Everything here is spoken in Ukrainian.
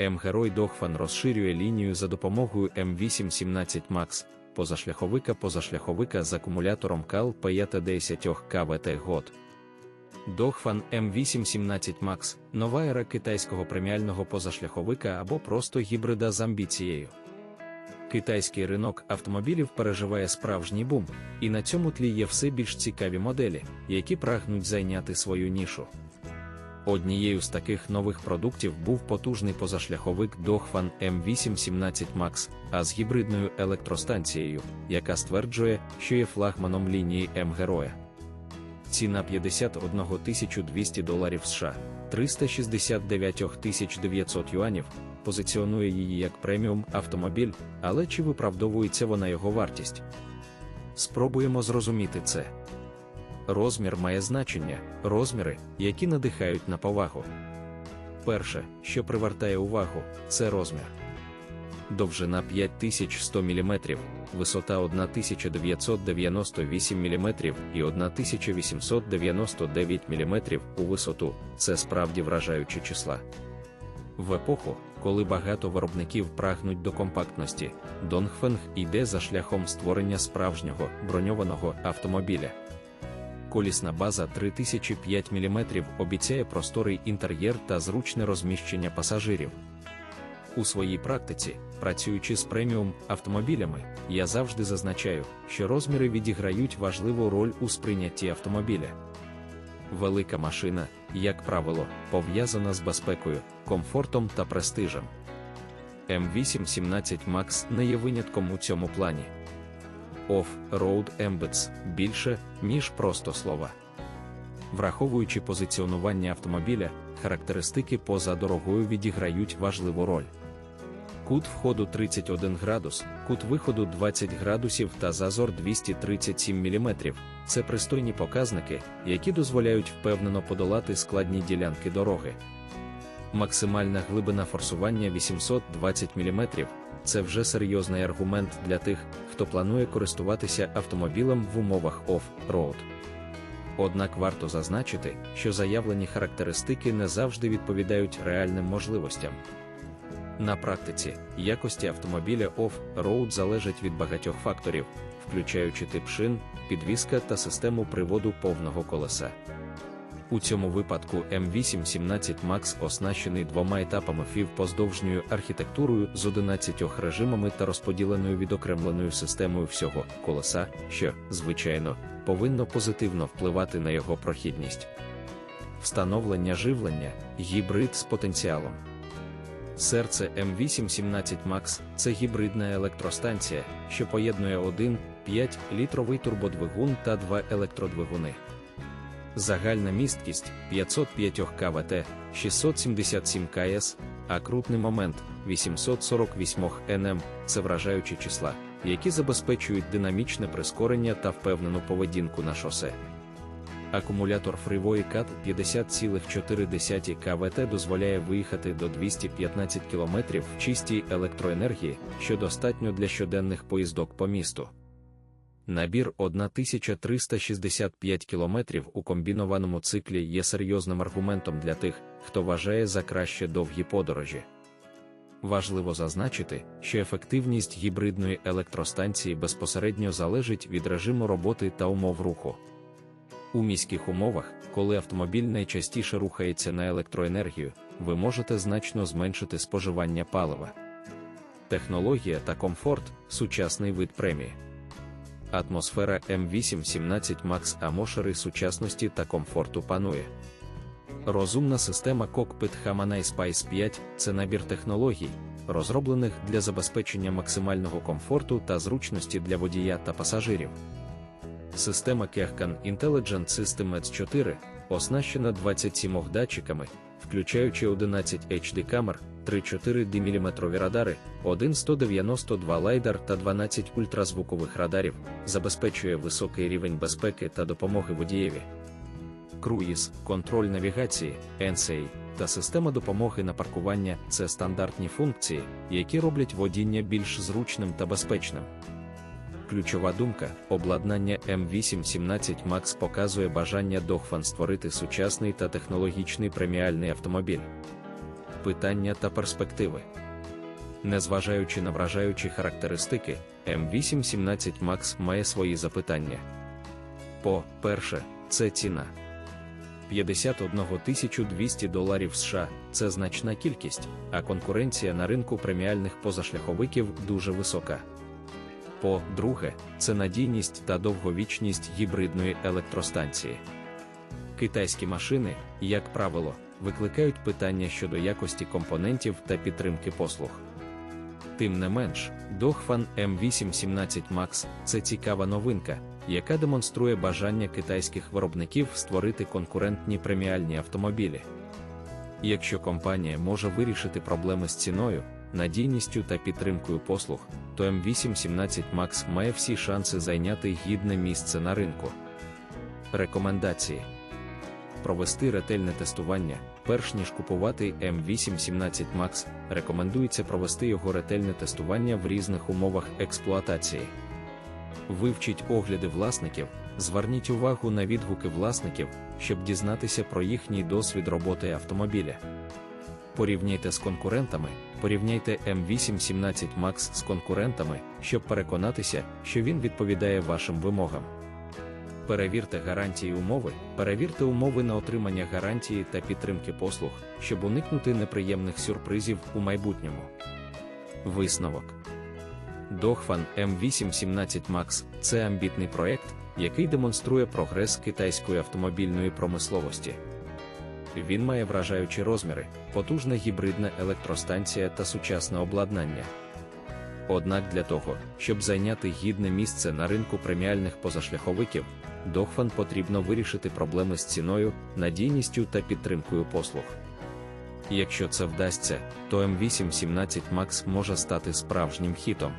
М-герой Дохфан розширює лінію за допомогою М817 Max, позашляховика позашляховика з акумулятором КАЛ 10 КВТ год. Дохфан М817 Max нова ера китайського преміального позашляховика або просто гібрида з амбіцією. Китайський ринок автомобілів переживає справжній бум, і на цьому тлі є все більш цікаві моделі, які прагнуть зайняти свою нішу. Однією з таких нових продуктів був потужний позашляховик Dongfan M817 Max, а з гібридною електростанцією, яка стверджує, що є флагманом лінії М-героя. Ціна 51 200 доларів США, 369 900 юанів, позиціонує її як преміум автомобіль, але чи виправдовується вона його вартість? Спробуємо зрозуміти це. Розмір має значення, розміри, які надихають на повагу. Перше, що привертає увагу, це розмір. Довжина 5100 мм, висота 1998 мм і 1899 мм у висоту це справді вражаючі числа. В епоху, коли багато виробників прагнуть до компактності, Донгфенг йде за шляхом створення справжнього броньованого автомобіля. Колісна база 3005 мм обіцяє просторий інтер'єр та зручне розміщення пасажирів. У своїй практиці, працюючи з преміум автомобілями, я завжди зазначаю, що розміри відіграють важливу роль у сприйнятті автомобіля. Велика машина, як правило, пов'язана з безпекою, комфортом та престижем. М817 Max не є винятком у цьому плані. Off-Road Embeds більше, ніж просто слова. Враховуючи позиціонування автомобіля, характеристики поза дорогою відіграють важливу роль. Кут входу 31 градус, кут виходу 20 градусів та зазор 237 мм це пристойні показники, які дозволяють впевнено подолати складні ділянки дороги. Максимальна глибина форсування 820 мм це вже серйозний аргумент для тих, хто планує користуватися автомобілем в умовах оф-роуд. Однак варто зазначити, що заявлені характеристики не завжди відповідають реальним можливостям. На практиці, якості автомобіля оф-роуд залежить від багатьох факторів, включаючи тип шин, підвізка та систему приводу повного колеса. У цьому випадку М817 Max оснащений двома етапами FIV поздовжньою архітектурою з 11 режимами та розподіленою відокремленою системою всього колеса, що, звичайно, повинно позитивно впливати на його прохідність. Встановлення живлення гібрид з потенціалом. Серце М817 Max це гібридна електростанція, що поєднує 1,5 літровий турбодвигун та два електродвигуни. Загальна місткість 505 КВТ, 677 КС, а крутний момент 848 НМ це вражаючі числа, які забезпечують динамічне прискорення та впевнену поведінку на шосе. Акумулятор Freeway CAT 50,4 КВТ дозволяє виїхати до 215 км в чистій електроенергії, що достатньо для щоденних поїздок по місту. Набір 1365 км у комбінованому циклі є серйозним аргументом для тих, хто вважає за краще довгі подорожі. Важливо зазначити, що ефективність гібридної електростанції безпосередньо залежить від режиму роботи та умов руху. У міських умовах, коли автомобіль найчастіше рухається на електроенергію, ви можете значно зменшити споживання палива. Технологія та комфорт сучасний вид премії. Атмосфера М817 Max Амошери сучасності та комфорту панує. Розумна система Cockpit Hamanai Spice 5 це набір технологій, розроблених для забезпечення максимального комфорту та зручності для водія та пасажирів. Система Kehkan Intelligent System S4 оснащена 27 датчиками, включаючи 11 HD камер, 3-4 дміліметрові радари, 1,192 лайдар та 12 ультразвукових радарів, забезпечує високий рівень безпеки та допомоги водієві. Круїз, контроль навігації, NSA та система допомоги на паркування це стандартні функції, які роблять водіння більш зручним та безпечним. Ключова думка, обладнання М817 Max показує бажання Дохфан створити сучасний та технологічний преміальний автомобіль. питання та перспективи. Незважаючи на вражаючі характеристики, М817 Max має свої запитання. По перше, це ціна. 51 200 доларів США це значна кількість, а конкуренція на ринку преміальних позашляховиків дуже висока. По-друге, це надійність та довговічність гібридної електростанції. Китайські машини, як правило, викликають питання щодо якості компонентів та підтримки послуг. Тим не менш, Dongfan M817 Max це цікава новинка, яка демонструє бажання китайських виробників створити конкурентні преміальні автомобілі. Якщо компанія може вирішити проблеми з ціною, надійністю та підтримкою послуг, то M817 Max має всі шанси зайняти гідне місце на ринку. Рекомендації провести ретельне тестування, перш ніж купувати M817 Max, рекомендується провести його ретельне тестування в різних умовах експлуатації. Вивчіть огляди власників, зверніть увагу на відгуки власників, щоб дізнатися про їхній досвід роботи автомобіля. Порівняйте з конкурентами, порівняйте M817 Max з конкурентами, щоб переконатися, що він відповідає вашим вимогам. Перевірте гарантії умови, перевірте умови на отримання гарантії та підтримки послуг, щоб уникнути неприємних сюрпризів у майбутньому. Висновок Dongfan M817 Max це амбітний проєкт, який демонструє прогрес китайської автомобільної промисловості. Він має вражаючі розміри, потужна гібридна електростанція та сучасне обладнання. Однак для того, щоб зайняти гідне місце на ринку преміальних позашляховиків, Dongfan потрібно вирішити проблеми з ціною, надійністю та підтримкою послуг. Якщо це вдасться, то M817 Max може стати справжнім хітом.